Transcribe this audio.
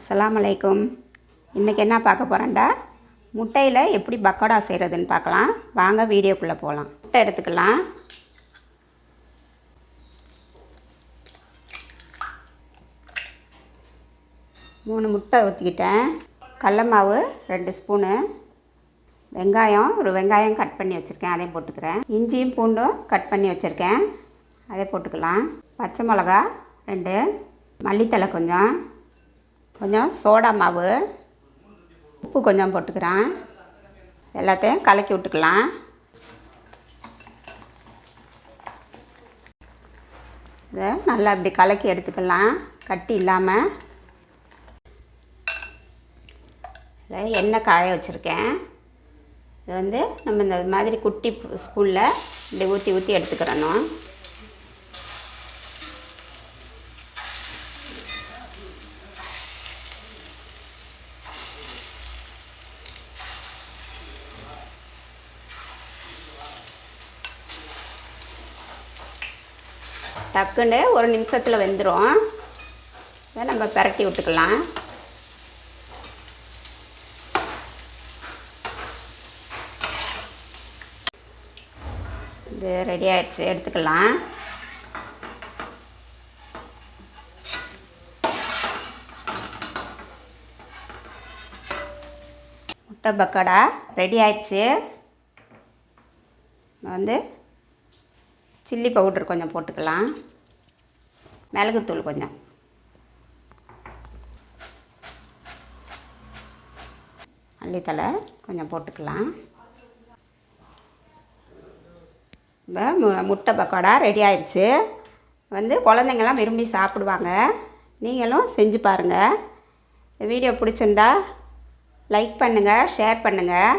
அஸ்லாம் அலைக்கும். இன்றைக்கி என்ன பார்க்க போகிறேன்டா முட்டையில் எப்படி பக்கோடா செய்கிறதுன்னு பார்க்கலாம். வாங்க வீடியோக்குள்ளே போகலாம் முட்டை எடுத்துக்கலாம். மூணு முட்டை ஊற்றிக்கிட்டேன் கடல மாவு ரெண்டு ஸ்பூனு. வெங்காயம் ஒரு வெங்காயம் கட் பண்ணி வச்சுருக்கேன். அதையும் போட்டுக்கிறேன். இஞ்சியும் பூண்டும் கட் பண்ணி வச்சுருக்கேன். அதை போட்டுக்கலாம். பச்சை மிளகா ரெண்டு. மல்லித்தலை கொஞ்சம். கொஞ்சம் சோடா மாவு உப்பு கொஞ்சம் போட்டுக்கிறேன். எல்லாத்தையும் கலக்கி விட்டுக்கலாம். இதை நல்லா இப்படி கலக்கி எடுத்துக்கலாம் கட்டி இல்லாமல் இதில் எண்ணெய் காய வச்சுருக்கேன். இது வந்து நம்ம இந்த மாதிரி குட்டி ஸ்பூனில் இப்படி ஊற்றி ஊற்றி எடுத்துக்கிறணும். டக்குன்னு ஒரு நிமிஷத்தில் வெந்துடும் இதை நம்ம பிரட்டி விட்டுக்கலாம். இது ரெடி ஆயிடுச்சு எடுத்துக்கலாம். முட்டை பக்கோடா ரெடி ஆயிடுச்சு. வந்து சில்லி பவுடர் கொஞ்சம் போட்டுக்கலாம். மிளகுத்தூள் கொஞ்சம். மல்லித்தலை கொஞ்சம் போட்டுக்கலாம். இப்போ மு- முட்டை பக்கோடா ரெடி ஆயிடுச்சு வந்து குழந்தைங்கள்லாம் விரும்பி சாப்பிடுவாங்க. நீங்களும் செஞ்சு பாருங்கள் வீடியோ பிடிச்சிருந்தா லைக் பண்ணுங்கள் ஷேர் பண்ணுங்கள்